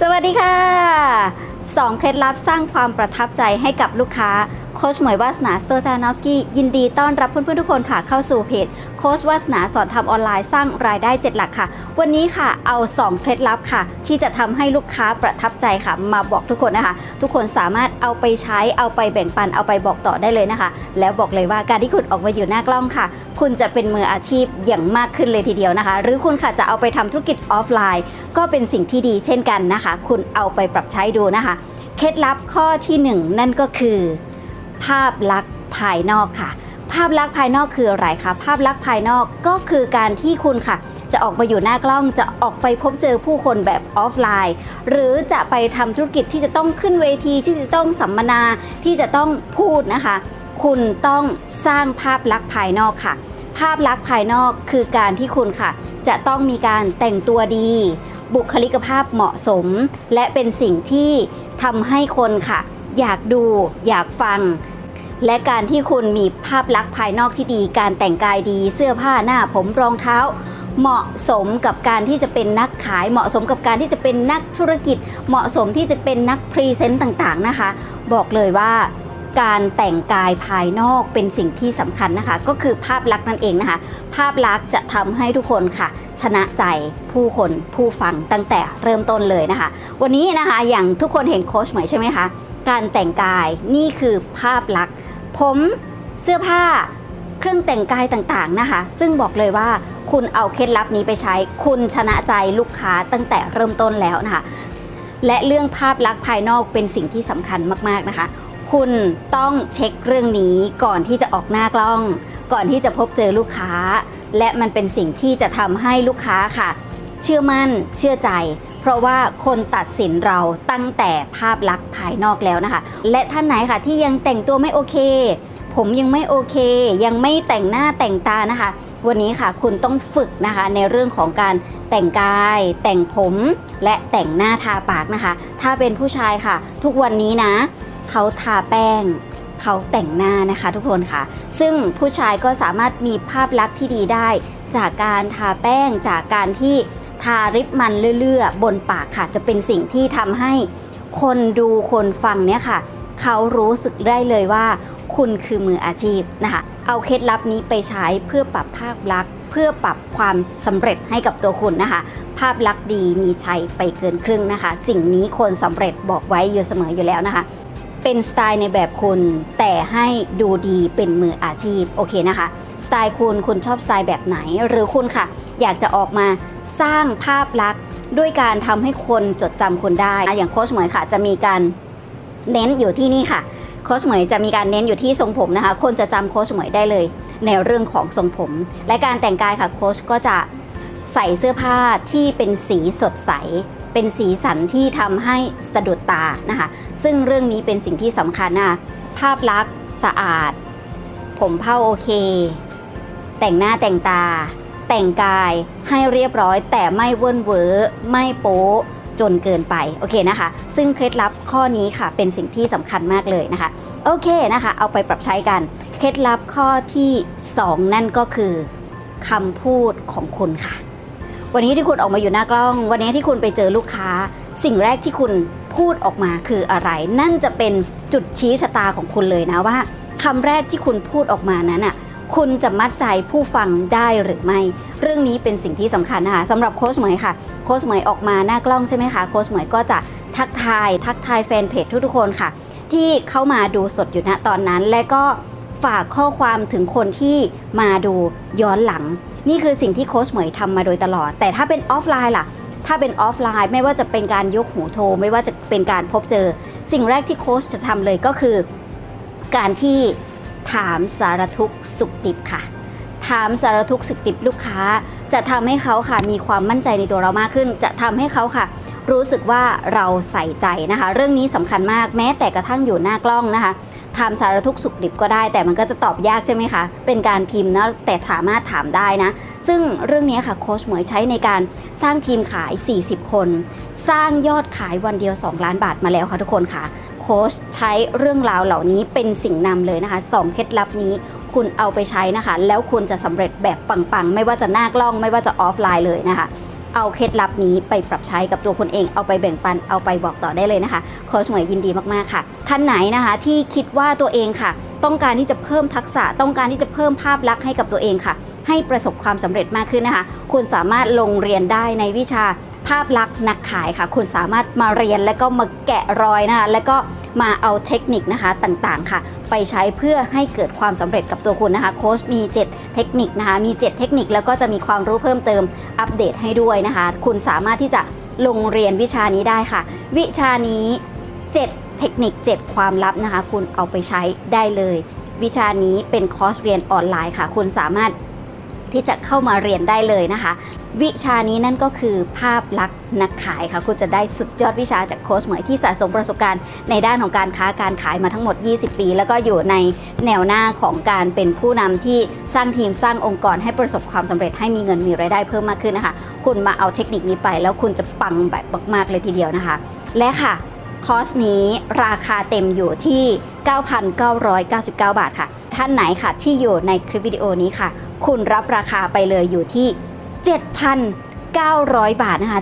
สวัสดีค่ะ 2 เคล็ดลับสร้างความประทับใจให้กับลูกค้า โค้ชหมวยวาสนาสโตจานอฟสกี้ยินดีต้อนรับเพื่อนๆทุกคนค่ะเข้าสู่เพจโค้ชวาสนาสอนทำออนไลน์สร้างรายได้ 7 หลักค่ะ วันนี้ค่ะเอา 2 เคล็ดลับค่ะ ที่จะทำให้ลูกค้าประทับใจค่ะ มาบอกทุกคนนะคะ ทุกคนสามารถเอาไปใช้เอาไปแบ่งปันเอาไปบอกต่อได้เลยนะคะ แล้วบอกเลยว่าการที่คุณออกมาอยู่หน้ากล้องค่ะ คุณจะเป็นมืออาชีพอย่างมากขึ้นเลยทีเดียวนะคะ หรือคุณค่ะจะเอาไปทำธุรกิจออฟไลน์ ก็เป็นสิ่งที่ดีเช่นกันนะคะ คุณเอาไปปรับใช้ดูนะคะ เคล็ดลับข้อที่หนึ่งนั่นก็คือ ภาพลักษณ์ภายนอกค่ะ ภาพลักษณ์ภายนอกคืออะไรคะภาพลักษณ์ภายนอกก็คือการที่คุณค่ะ จะออกมาอยู่หน้ากล้องจะออกไปพบเจอผู้คนแบบออฟไลน์ หรือจะไปทำธุรกิจที่จะต้องขึ้นเวทีที่จะต้องสัมมนาที่จะต้องพูดนะคะ คุณต้องสร้างภาพลักษณ์ภายนอกค่ะ ภาพลักษณ์ภายนอกคือการที่คุณค่ะ จะต้องมีการแต่งตัวดี บุคลิกภาพเหมาะสม และเป็นสิ่งที่ทำให้คนค่ะ อยากดูอยากฟัง และการที่คุณมีภาพลักษณ์ภายนอกที่ดี การแต่งกายดีเสื้อผ้าหน้าผมรองเท้า เหมาะสมกับการที่จะเป็นนักขาย เหมาะสมกับการที่จะเป็นนักธุรกิจ เหมาะสมที่จะเป็นนักพรีเซนต์ต่างๆนะคะ บอกเลยว่า การแต่งกายภายนอกเป็นสิ่งที่สำคัญนะคะ ก็คือภาพลักษณ์นั่นเองนะคะ ภาพลักษณ์จะทำให้ทุกคนค่ะ ชนะใจผู้คนผู้ฟังตั้งแต่เริ่มต้นเลยนะคะ วันนี้นะคะอย่างทุกคนเห็นโค้ชใหม่ใช่ไหมคะการแต่งกายนี่คือภาพลักษณ์ ผมเสื้อผ้าเครื่องแต่งกายต่างๆนะคะ ซึ่งบอกเลยว่าคุณเอาเคล็ดลับนี้ไปใช้ คุณชนะใจลูกค้าตั้งแต่เริ่มต้นแล้วนะคะ และเรื่องภาพลักษณ์ภายนอกเป็นสิ่งที่สำคัญมากๆนะคะ คุณต้องเช็คเรื่องนี้ก่อนที่จะออกหน้ากล้อง ก่อนที่จะพบเจอลูกค้า และมันเป็นสิ่งที่จะทำให้ลูกค้าค่ะ เชื่อมั่นเชื่อใจ เพราะว่าคนตัดสินเราตั้งแต่ภาพลักษณ์ภายนอกแล้วนะคะ และท่านไหนค่ะที่ยังแต่งตัวไม่โอเค ผมยังไม่โอเค ยังไม่แต่งหน้าแต่งตานะคะวันนี้ค่ะคุณต้องฝึกนะคะในเรื่องของการแต่งกาย แต่งผมและแต่งหน้าทาปากนะคะ ถ้าเป็นผู้ชายค่ะ ทุกวันนี้นะ เขาทาแป้ง เขาแต่งหน้านะคะทุกคนค่ะ ซึ่งผู้ชายก็สามารถมีภาพลักษณ์ที่ดีได้ จากการทาแป้งจากการที่ทาริบมันเลื่อยๆ บนปากค่ะ จะเป็นสิ่งที่ทำให้คนดูคนฟังเนี่ยค่ะ เขารู้สึกได้เลยว่า คุณคือมืออาชีพนะคะ เอาเคล็ดลับนี้ไปใช้เพื่อปรับภาพลักษณ์ เพื่อปรับความสำเร็จให้กับตัวคุณนะคะ ภาพลักษณ์ดีมีชัยไปเกินครึ่งนะคะ สิ่งนี้คนสำเร็จบอกไว้อยู่เสมออยู่แล้วนะคะ เป็นสไตล์ในแบบคุณแต่ให้ดูดีเป็นมืออาชีพโอเคนะคะ สไตล์คุณคุณชอบสไตล์แบบไหน หรือคุณค่ะ อยากจะออกมาสร้างภาพลักษณ์ด้วยการทำให้คนจดจำคุณได้อะอย่างโค้ชเหมยค่ะ จะมีการเน้นอยู่ที่นี่ค่ะโค้ชเหมยจะมีการเน้นอยู่ที่ทรงผมนะคะ คนจะจำโค้ชเหมยได้เลย ในเรื่องของทรงผม และการแต่งกายค่ะโค้ชก็จะใส่เสื้อผ้าที่เป็นสีสดใส เป็นสีสันที่ทำให้สะดุดตานะคะ ซึ่งเรื่องนี้เป็นสิ่งที่สำคัญนะคะภาพลักษณ์สะอาด ผมเผ้าโอเค แต่งหน้าแต่งตา แต่งกายให้เรียบร้อย แต่ไม่เวิ้นเวอไม่โป๊จนเกินไปโอเคนะคะ ซึ่งเคล็ดลับข้อนี้ค่ะ เป็นสิ่งที่สำคัญมากเลยนะคะ โอเคนะคะ เอาไปปรับใช้กัน เคล็ดลับข้อที่ 2 นั่นก็คือคำพูดของคุณค่ะ วันนี้ที่คุณออกมาอยู่หน้ากล้อง วันนี้ที่คุณไปเจอลูกค้า สิ่งแรกที่คุณพูดออกมาคืออะไร นั่นจะเป็นจุดชี้ชะตาของคุณเลยนะว่าคำแรกที่คุณพูดออกมานั้นอะคุณจะมัดใจผู้ฟังได้หรือไม่ เรื่องนี้เป็นสิ่งที่สำคัญนะคะสำหรับโค้ชเหมยค่ะ โค้ชเหมยออกมาหน้ากล้องใช่ไหมคะ โค้ชเหมยก็จะทักทาย ทักทายแฟนเพจทุกๆคนค่ะ ที่เข้ามาดูสดอยู่ณตอนนั้นและก็ ฝากข้อความถึงคนที่มาดูย้อนหลัง นี่คือสิ่งที่โค้ชเหมยทำมาโดยตลอด แต่ถ้าเป็นออฟไลน์ล่ะ ถ้าเป็นออฟไลน์ไม่ว่าจะเป็นการยกหูโทร ไม่ว่าจะเป็นการพบเจอ สิ่งแรกที่โค้ชจะทำเลยก็คือ การที่ถามสารทุกสุขดิบค่ะ ถามสารทุกสุขดิบลูกค้า จะทำให้เขาค่ะมีความมั่นใจในตัวเรามากขึ้น จะทำให้เขาค่ะ รู้สึกว่าเราใส่ใจนะคะ เรื่องนี้สำคัญมากแม้แต่กระทั่งอยู่หน้ากล้องนะคะ ถามสารทุกสุขดิบก็ได้ แต่มันก็จะตอบยากใช่ไหมคะ เป็นการพิมพ์นะแต่สามารถถามได้นะ ซึ่งเรื่องนี้ค่ะโค้ชหมวยใช้ในการสร้างทีมขาย 40 คน สร้างยอดขายวันเดียว 2 ล้านบาทมาแล้วค่ะทุกคนค่ะ โค้ชใช้เรื่องราวเหล่านี้เป็นสิ่งนำเลยนะคะสองเคล็ดลับนี้คุณเอาไปใช้นะคะ แล้วคุณจะสำเร็จแบบปังๆ ไม่ว่าจะหน้ากล้องไม่ว่าจะออฟไลน์เลยนะคะ เอาเคล็ดลับนี้ไปปรับใช้กับตัวคนเอง เอาไปแบ่งปัน เอาไปบอกต่อได้เลยนะคะ โค้ชหมวยยินดีมากๆค่ะ ท่านไหนนะคะที่คิดว่าตัวเองค่ะ ต้องการที่จะเพิ่มทักษะ ต้องการที่จะเพิ่มภาพลักษณ์ให้กับตัวเองค่ะ ให้ประสบความสำเร็จมากขึ้นนะคะ คุณสามารถลงเรียนได้ในวิชา ภาพลักษณ์นักขายค่ะ คุณสามารถมาเรียนแล้วก็มาแกะรอยนะคะ แล้วก็มาเอาเทคนิคนะคะต่างๆค่ะ ไปใช้เพื่อให้เกิดความสำเร็จกับตัวคุณนะคะ โค้ชมี 7 เทคนิคนะคะ มี 7 เทคนิคแล้วก็จะมีความรู้เพิ่มเติมอัปเดตให้ด้วยนะคะ คุณสามารถที่จะลงเรียนวิชานี้ได้ค่ะ วิชานี้ 7 เทคนิค 7 ความลับนะคะ คุณเอาไปใช้ได้เลย วิชานี้เป็นคอร์สเรียนออนไลน์ค่ะ คุณสามารถ ที่จะเข้ามาเรียนได้เลยนะคะ วิชานี้นั่นก็คือภาพลักษณ์นักขายค่ะ คุณจะได้สุดยอดวิชาจากโค้ชเหมยที่สะสมประสบการณ์ในด้านของการค้าการขายมาทั้งหมด 20 ปี แล้วก็อยู่ในแนวหน้าของการเป็นผู้นำที่สร้างทีมสร้างองค์กรให้ประสบความสำเร็จให้มีเงินมีรายได้เพิ่มมากขึ้นนะคะ คุณมาเอาเทคนิคนี้ไป แล้วคุณจะปังแบบมากๆเลยทีเดียวนะคะ และค่ะคอร์สนี้ราคาเต็มอยู่ที่ 9,999 บาทค่ะ ท่านไหนค่ะ ที่อยู่ในคลิปวิดีโอนี้ค่ะ คุณรับราคาไปเลยอยู่ที่ 7,900 บาทนะคะ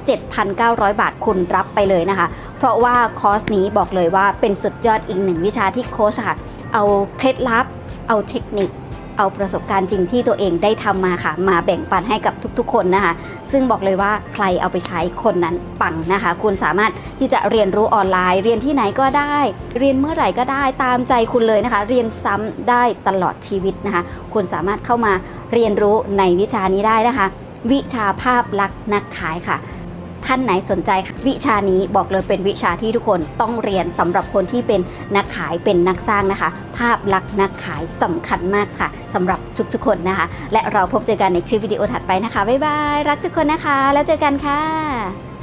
7,900 บาทคุณรับไปเลยนะคะ เพราะว่าคอร์สนี้บอกเลยว่าเป็นสุดยอดอีกหนึ่งวิชาที่โค้ชค่ะ เอาเคล็ดลับ เอาเทคนิค เอาประสบการณ์จริงที่ตัวเองได้ทำมาค่ะ มาแบ่งปันให้กับทุกๆ คนนะคะ ซึ่งบอกเลยว่าใครเอาไปใช้คนนั้นปังนะคะ คุณสามารถที่จะเรียนรู้ออนไลน์ เรียนที่ไหนก็ได้ เรียนเมื่อไหร่ก็ได้ตามใจคุณเลยนะคะ เรียนซ้ำได้ตลอดชีวิตนะคะ คุณสามารถเข้ามาเรียนรู้ในวิชานี้ได้นะคะ วิชาภาพลักษณ์นักขายค่ะ ท่านไหนสนใจวิชานี้บอกเลยเป็นวิชาที่ทุกคนต้องเรียนสำหรับคนที่เป็นนักขายเป็นนักสร้างนะคะ ภาพลักษณ์นักขายสำคัญมากค่ะสำหรับทุกๆคนนะคะ และเราพบเจอกันในคลิปวิดีโอถัดไปนะคะบ๊ายบายรักทุกคนนะคะ แล้วเจอกันค่ะ